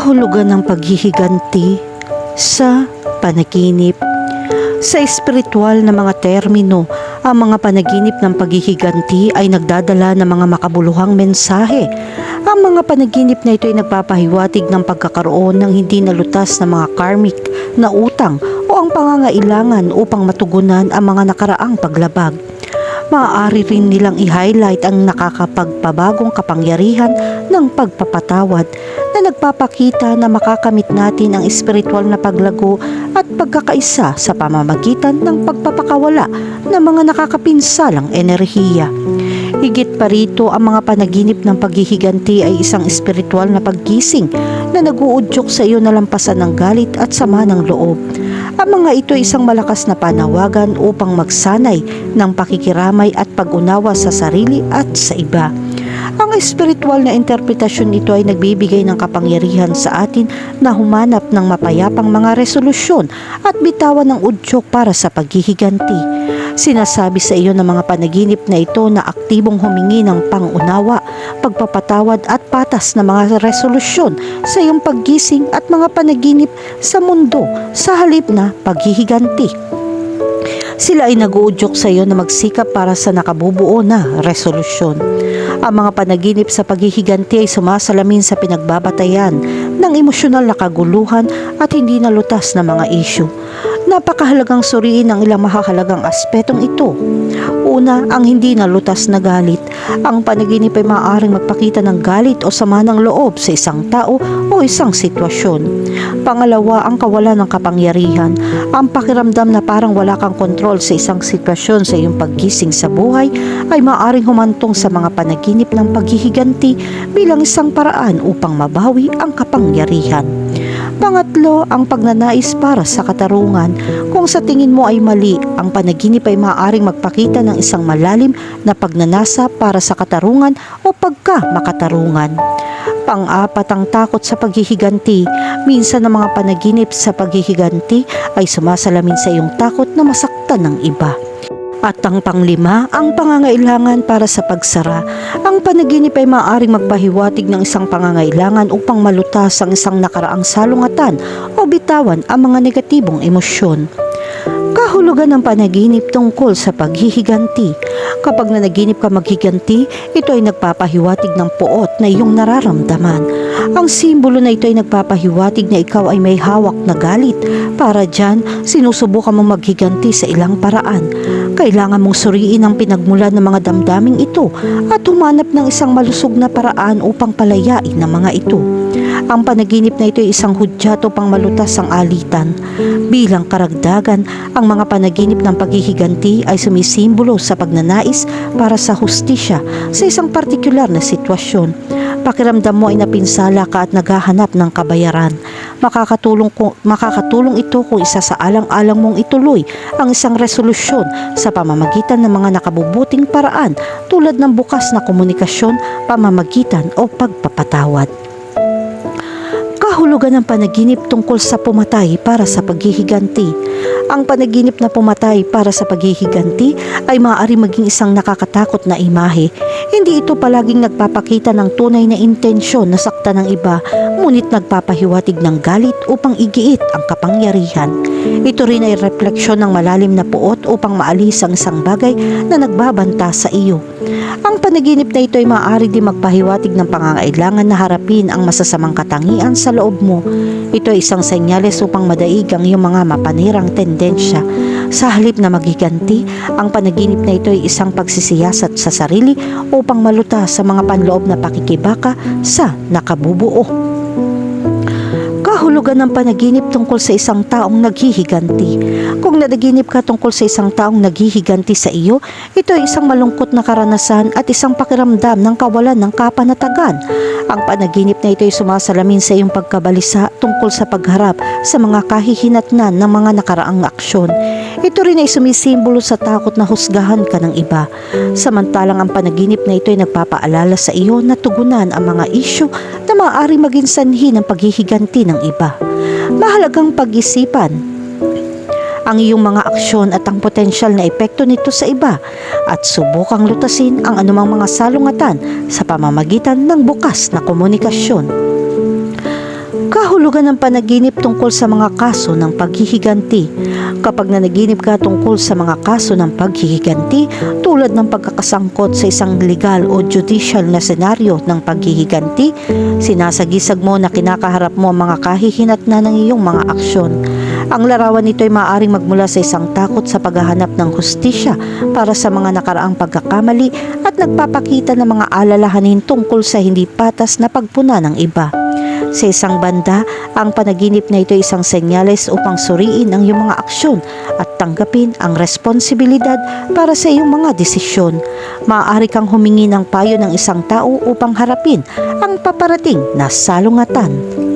kahulugan ng paghihiganti sa panaginip. Sa espiritual na mga termino, ang mga panaginip ng paghihiganti ay nagdadala ng mga makabuluhang mensahe. Ang mga panaginip na ito ay nagpapahiwatig ng pagkakaroon ng hindi nalutas na mga karmic na utang o ang pangangailangan upang matugunan ang mga nakaraang paglabag maaari rin nilang i-highlight ang nakakapagpabagong kapangyarihan ng pagpapatawad na nagpapakita na makakamit natin ang espiritual na paglago at pagkakaisa sa pamamagitan ng pagpapakawala ng mga nakakapinsalang enerhiya. Higit pa rito, ang mga panaginip ng paghihiganti ay isang espiritual na paggising na naguudyok sa iyo na lampasan ng galit at sama ng loob. Ang mga ito ay isang malakas na panawagan upang magsanay ng pakikiramay at pag-unawa sa sarili at sa iba. Ang espiritual na interpretasyon nito ay nagbibigay ng kapangyarihan sa atin na humanap ng mapayapang mga resolusyon at bitawan ng udyok para sa paghihiganti. Sinasabi sa iyo ng mga panaginip na ito na aktibong humingi ng pangunawa, pagpapatawad at patas na mga resolusyon sa iyong paggising at mga panaginip sa mundo sa halip na paghihiganti. Sila ay naguudyok sa iyo na magsikap para sa nakabubuo na resolusyon. Ang mga panaginip sa paghihiganti ay sumasalamin sa pinagbabatayan ng emosyonal na kaguluhan at hindi nalutas na mga issue. Napakahalagang suriin ang ilang mahahalagang aspetong ito. Una, ang hindi nalutas na galit. Ang panaginip ay maaaring magpakita ng galit o sama ng loob sa isang tao o isang sitwasyon. Pangalawa, ang kawalan ng kapangyarihan. Ang pakiramdam na parang wala kang kontrol sa isang sitwasyon sa iyong paggising sa buhay ay maaaring humantong sa mga panaginip ng paghihiganti bilang isang paraan upang mabawi ang kapangyarihan. Pangatlo, ang pagnanais para sa katarungan. Kung sa tingin mo ay mali, ang panaginip ay maaaring magpakita ng isang malalim na pagnanasa para sa katarungan o pagka makatarungan. Pang-apat ang takot sa paghihiganti. Minsan ang mga panaginip sa paghihiganti ay sumasalamin sa iyong takot na masaktan ng iba. At ang panglima, ang pangangailangan para sa pagsara. Ang panaginip ay maaaring magpahiwatig ng isang pangangailangan upang malutas ang isang nakaraang salungatan o bitawan ang mga negatibong emosyon. Kahulugan ng panaginip tungkol sa paghihiganti. Kapag nanaginip ka maghiganti, ito ay nagpapahiwatig ng puot na iyong nararamdaman. Ang simbolo na ito ay nagpapahiwatig na ikaw ay may hawak na galit. Para dyan, sinusubukan mong maghiganti sa ilang paraan. Kailangan mong suriin ang pinagmulan ng mga damdaming ito at humanap ng isang malusog na paraan upang palayain ang mga ito. Ang panaginip na ito ay isang hudyato pang malutas ang alitan. Bilang karagdagan, ang mga panaginip ng paghihiganti ay sumisimbolo sa pagnanais para sa hustisya sa isang partikular na sitwasyon. Pakiramdam mo ay napinsala ka at naghahanap ng kabayaran. Makakatulong, kung, makakatulong ito kung isa sa alang-alang mong ituloy ang isang resolusyon sa pamamagitan ng mga nakabubuting paraan tulad ng bukas na komunikasyon, pamamagitan o pagpapatawad kahulugan ng panaginip tungkol sa pumatay para sa paghihiganti. Ang panaginip na pumatay para sa paghihiganti ay maaari maging isang nakakatakot na imahe. Hindi ito palaging nagpapakita ng tunay na intensyon na sakta ng iba, ngunit nagpapahiwatig ng galit upang igiit ang kapangyarihan. Ito rin ay refleksyon ng malalim na puot upang maalis ang isang bagay na nagbabanta sa iyo. Ang panaginip na ito ay maaari din magpahiwatig ng pangangailangan na harapin ang masasamang katangian sa loob mo. Ito ay isang senyales upang madaig ang iyong mga mapanirang tendensya. Sa halip na magiganti, ang panaginip na ito ay isang pagsisiyasat sa sarili upang malutas sa mga panloob na pakikibaka sa nakabubuo kahulugan ng panaginip tungkol sa isang taong naghihiganti. Kung nanaginip ka tungkol sa isang taong naghihiganti sa iyo, ito ay isang malungkot na karanasan at isang pakiramdam ng kawalan ng kapanatagan. Ang panaginip na ito ay sumasalamin sa iyong pagkabalisa tungkol sa pagharap sa mga kahihinatnan ng mga nakaraang aksyon. Ito rin ay sumisimbolo sa takot na husgahan ka ng iba. Samantalang ang panaginip na ito ay nagpapaalala sa iyo na tugunan ang mga isyu na maaari maging sanhi ng paghihiganti ng iba. Mahalagang pag-isipan ang iyong mga aksyon at ang potensyal na epekto nito sa iba at subukang lutasin ang anumang mga salungatan sa pamamagitan ng bukas na komunikasyon. kahulugan ng panaginip tungkol sa mga kaso ng paghihiganti. Kapag nanaginip ka tungkol sa mga kaso ng paghihiganti, tulad ng pagkakasangkot sa isang legal o judicial na senaryo ng paghihiganti, sinasagisag mo na kinakaharap mo ang mga kahihinat na ng iyong mga aksyon. Ang larawan nito ay maaaring magmula sa isang takot sa paghahanap ng hustisya para sa mga nakaraang pagkakamali at nagpapakita ng mga alalahanin tungkol sa hindi patas na pagpuna ng iba. Sa isang banda, ang panaginip na ito ay isang senyales upang suriin ang iyong mga aksyon at tanggapin ang responsibilidad para sa iyong mga desisyon. Maaari kang humingi ng payo ng isang tao upang harapin ang paparating na salungatan.